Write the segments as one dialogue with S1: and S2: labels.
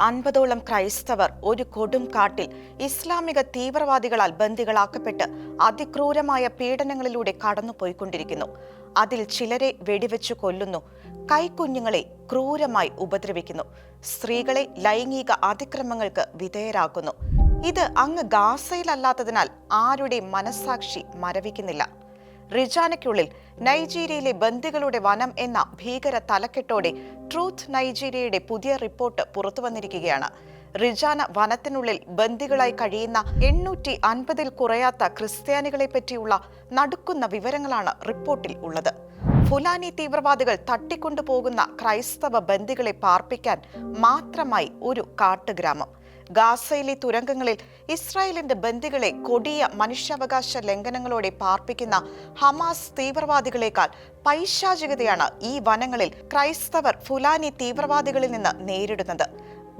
S1: അൻപതോളം ക്രൈസ്തവർ ഒരു കൊടും കാട്ടിൽ ഇസ്ലാമിക തീവ്രവാദികളാൽ ബന്ദികളാക്കപ്പെട്ട് അതിക്രൂരമായ പീഡനങ്ങളിലൂടെ കടന്നുപോയിക്കൊണ്ടിരിക്കുന്നു. അതിൽ ചിലരെ വെടിവെച്ചു കൊല്ലുന്നു. കൈക്കുഞ്ഞുങ്ങളെ ക്രൂരമായി ഉപദ്രവിക്കുന്നു. സ്ത്രീകളെ ലൈംഗിക അതിക്രമങ്ങൾക്ക് വിധേയരാക്കുന്നു. ഇത് അങ്ങ് ഗാസയിലല്ലാത്തതിനാൽ ആരുടെ മനസാക്ഷി മരവിക്കുന്നില്ല. റിജാനയ്ക്കുള്ളിൽ നൈജീരിയയിലെ ബന്ദികളുടെ വനം എന്ന ഭീകര തലക്കെട്ടോടെ ട്രൂത്ത് നൈജീരിയയുടെ പുതിയ റിപ്പോർട്ട് പുറത്തു വന്നിരിക്കുകയാണ് റിജാന വനത്തിനുള്ളിൽ ബന്ദികളായി കഴിയുന്ന എണ്ണൂറ്റി അൻപതിൽ കുറയാത്ത ക്രിസ്ത്യാനികളെ പറ്റിയുള്ള നടുക്കുന്ന വിവരങ്ങളാണ് റിപ്പോർട്ടിൽ ഉള്ളത്. ഫുലാനി തീവ്രവാദികൾ തട്ടിക്കൊണ്ടുപോകുന്ന ക്രൈസ്തവ ബന്ദികളെ പാർപ്പിക്കാൻ മാത്രമായി ഒരു കാട്ടുഗ്രാമം. ഗാസയിലെ തുരങ്കങ്ങളിൽ ഇസ്രായേലിന്റെ ബന്ദികളെ കൊടിയ മനുഷ്യാവകാശ ലംഘനങ്ങളോടെ പാർപ്പിക്കുന്ന ഹമാസ് തീവ്രവാദികളെക്കാൾ പൈശാചികതയാണ് ഈ വനങ്ങളിൽ ക്രൈസ്തവർ ഫുലാനി തീവ്രവാദികളിൽ നിന്ന് നേരിടുന്നത്.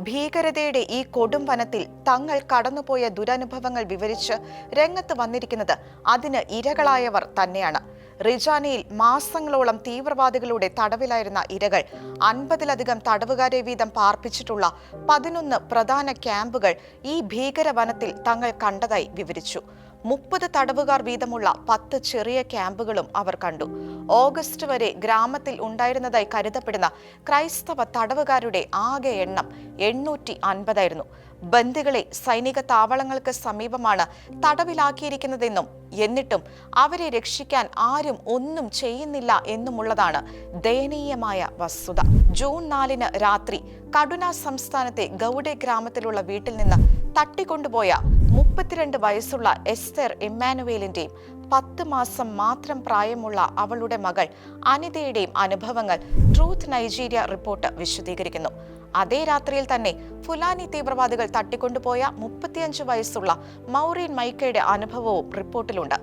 S1: ഭീകരതയുടെ ഈ കൊടും വനത്തിൽ തങ്ങൾ കടന്നുപോയ ദുരനുഭവങ്ങൾ വിവരിച്ച് രംഗത്ത് വന്നിരിക്കുന്നത് അതിന് ഇരകളായവർ തന്നെയാണ്. റിജാനയിൽ മാസങ്ങളോളം തീവ്രവാദികളുടെ തടവിലായിരുന്ന ഇരകൾ അൻപതിലധികം തടവുകാരെ വീതം പാർപ്പിച്ചിട്ടുള്ള പതിനൊന്ന് പ്രധാന ക്യാമ്പുകൾ ഈ ഭീകരവനത്തിൽ തങ്ങൾ കണ്ടതായി വിവരിച്ചു. മുപ്പത് തടവുകാർ വീതമുള്ള പത്ത് ചെറിയ ക്യാമ്പുകളും അവർ കണ്ടു. ഓഗസ്റ്റ് വരെ ഗ്രാമത്തിൽ ഉണ്ടായിരുന്നതായി കരുതപ്പെടുന്ന ക്രൈസ്തവ തടവുകാരുടെ ആകെ എണ്ണം എണ്ണൂറ്റി അൻപതായിരുന്നു. ബന്ദികളെ സൈനിക താവളങ്ങൾക്ക് സമീപമാണ് തടവിലാക്കിയിരിക്കുന്നതെന്നും എന്നിട്ടും അവരെ രക്ഷിക്കാൻ ആരും ഒന്നും ചെയ്യുന്നില്ല എന്നുമുള്ളതാണ് ദയനീയമായ വസ്തുത. ജൂൺ നാലിന് രാത്രി കടുന സംസ്ഥാനത്തെ ഗൗഡെ ഗ്രാമത്തിലുള്ള വീട്ടിൽ നിന്ന് തട്ടിക്കൊണ്ടുപോയ മുപ്പത്തിരണ്ട് വയസ്സുള്ള എസ്തർ ഇമ്മാനുവേലിന്റെയും പത്ത് മാസം മാത്രം പ്രായമുള്ള അവളുടെ മകൾ അനിതയുടെയും അനുഭവങ്ങൾ ട്രൂത്ത് നൈജീരിയ റിപ്പോർട്ട് വിശദീകരിക്കുന്നു. അതേ രാത്രിയിൽ തന്നെ ഫുലാനി തീവ്രവാദികൾ തട്ടിക്കൊണ്ടുപോയ മുപ്പത്തിയഞ്ച് വയസ്സുള്ള മൗറീൻ മൈക്കയുടെ അനുഭവവും റിപ്പോർട്ടിലുണ്ട്.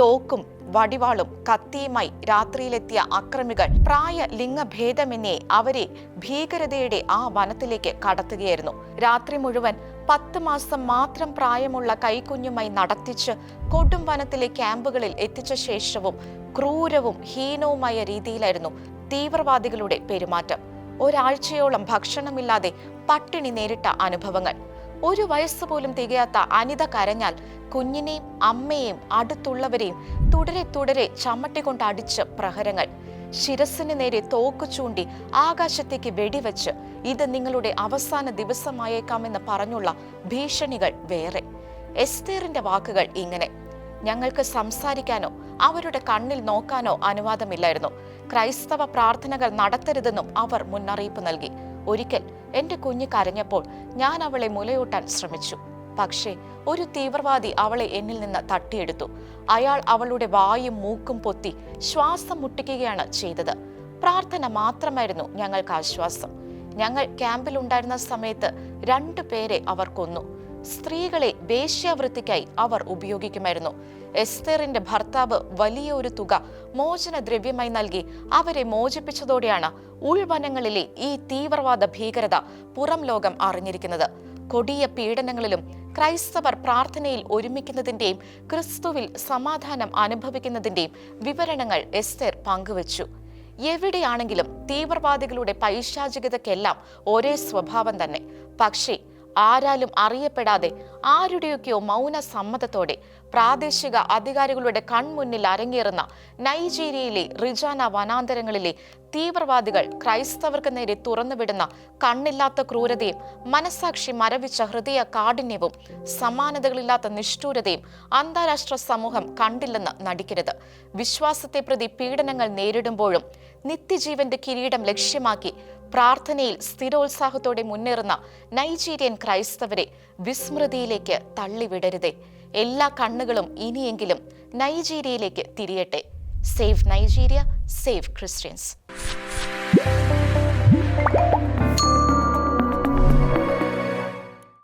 S1: തോക്കും വടിവാളും കത്തിയുമായി രാത്രിയിലെത്തിയ അക്രമികൾ പ്രായ ലിംഗഭേദമെന്നേ അവരെ ഭീകരതയുടെ ആ വനത്തിലേക്ക് കടത്തുകയായിരുന്നു. രാത്രി മുഴുവൻ പത്ത് മാസം മാത്രം പ്രായമുള്ള കൈക്കുഞ്ഞുമായി നടത്തിച്ച് കൊടും വനത്തിലെ ക്യാമ്പുകളിൽ എത്തിച്ച ശേഷവും ക്രൂരവും ഹീനവുമായ രീതിയിലായിരുന്നു തീവ്രവാദികളുടെ പെരുമാറ്റം. ഒരാഴ്ചയോളം ഭക്ഷണമില്ലാതെ പട്ടിണി നേരിട്ട അനുഭവങ്ങൾ. ഒരു വയസ്സ് പോലും തികയാത്ത അനിത കരഞ്ഞാൽ കുഞ്ഞിനെയും അമ്മയെയും അടുത്തുള്ളവരെയും തുടരെ തുടരെ ചമ്മട്ടിക്കൊണ്ട് അടിച്ച് പ്രഹരങ്ങൾ. ശിരസിന് നേരെ തോക്ക് ചൂണ്ടി ആകാശത്തേക്ക് വെടിവെച്ച്. ഇത് നിങ്ങളുടെ അവസാന ദിവസമായേക്കാമെന്ന് പറഞ്ഞുള്ള ഭീഷണികൾ വേറെ. എസ്തേറിന്റെ വാക്കുകൾ ഇങ്ങനെ. ഞങ്ങൾക്ക് സംസാരിക്കാനോ അവരുടെ കണ്ണിൽ നോക്കാനോ അനുവാദമില്ലായിരുന്നു. ക്രൈസ്തവ പ്രാർത്ഥനകൾ നടത്തരുതെന്നും അവർ മുന്നറിയിപ്പ് നൽകി. ഒരിക്കൽ എന്റെ കുഞ്ഞ് കരഞ്ഞപ്പോൾ ഞാൻ അവളെ മുലയൂട്ടാൻ ശ്രമിച്ചു. പക്ഷേ ഒരു തീവ്രവാദി അവളെ എന്നിൽ നിന്ന് തട്ടിയെടുത്തു. അയാൾ അവളുടെ വായും മൂക്കും പൊത്തി ശ്വാസം മുട്ടിക്കുകയാണ് ചെയ്തത്. പ്രാർത്ഥന മാത്രമായിരുന്നു ഞങ്ങൾക്ക് ആശ്വാസം. ഞങ്ങൾ ക്യാമ്പിൽ ഉണ്ടായിരുന്ന സമയത്ത് രണ്ടു പേരെ അവർ കൊന്നു. സ്ത്രീകളെ വേശ്യാവൃത്തിക്കായി അവർ ഉപയോഗിക്കുമായിരുന്നു. എസ്തേറിന്റെ ഭർത്താവ് വലിയ ഒരു തുക മോചന ദ്രവ്യമായി നൽകി അവരെ മോചിപ്പിച്ചതോടെയാണ് ഉൾവനങ്ങളിലെ ഈ തീവ്രവാദ ഭീകരത പുറം ലോകം അറിഞ്ഞിരിക്കുന്നത്. കൊടിയ പീഡനങ്ങളിലും ക്രൈസ്തവർ പ്രാർത്ഥനയിൽ ഒരുമിക്കുന്നതിന്റെയും ക്രിസ്തുവിൽ സമാധാനം അനുഭവിക്കുന്നതിന്റെയും വിവരണങ്ങൾ എസ്തേർ പങ്കുവച്ചു. എവിടെയാണെങ്കിലും തീവ്രവാദികളുടെ പൈശാചികതയ്ക്കെല്ലാം ഒരേ സ്വഭാവം തന്നെ. പക്ഷേ ആരാലും അറിയപ്പെടാതെ ആരുടെയൊക്കെയോ മൗന സമ്മതത്തോടെ പ്രാദേശിക അധികാരികളുടെ കൺമുന്നിൽ അരങ്ങേറുന്ന നൈജീരിയയിലെ റിജാന വനാന്തരങ്ങളിലെ തീവ്രവാദികൾ ക്രൈസ്തവർക്ക് നേരെ തുറന്നുവിടുന്ന കണ്ണില്ലാത്ത ക്രൂരതയും മനസാക്ഷി മരവിച്ച ഹൃദയ കാഠിന്യവും സമാനതകളില്ലാത്ത നിഷ്ഠൂരതയും അന്താരാഷ്ട്ര സമൂഹം കണ്ടില്ലെന്ന് നടിക്കരുത്. വിശ്വാസത്തെ പ്രതി പീഡനങ്ങൾ നേരിടുമ്പോഴും നിത്യജീവന്റെ കിരീടം ലക്ഷ്യമാക്കി പ്രാർത്ഥനയിൽ സ്ഥിരോത്സാഹത്തോടെ മുന്നേറുന്ന നൈജീരിയൻ ക്രൈസ്തവരെ വിസ്മൃതിയിലേക്ക് തള്ളിവിടരുതേ. എല്ലാ കണ്ണുകളും ഇനിയെങ്കിലും നൈജീരിയയിലേക്ക് തിരിയട്ടെ. Save Nigeria save Christians.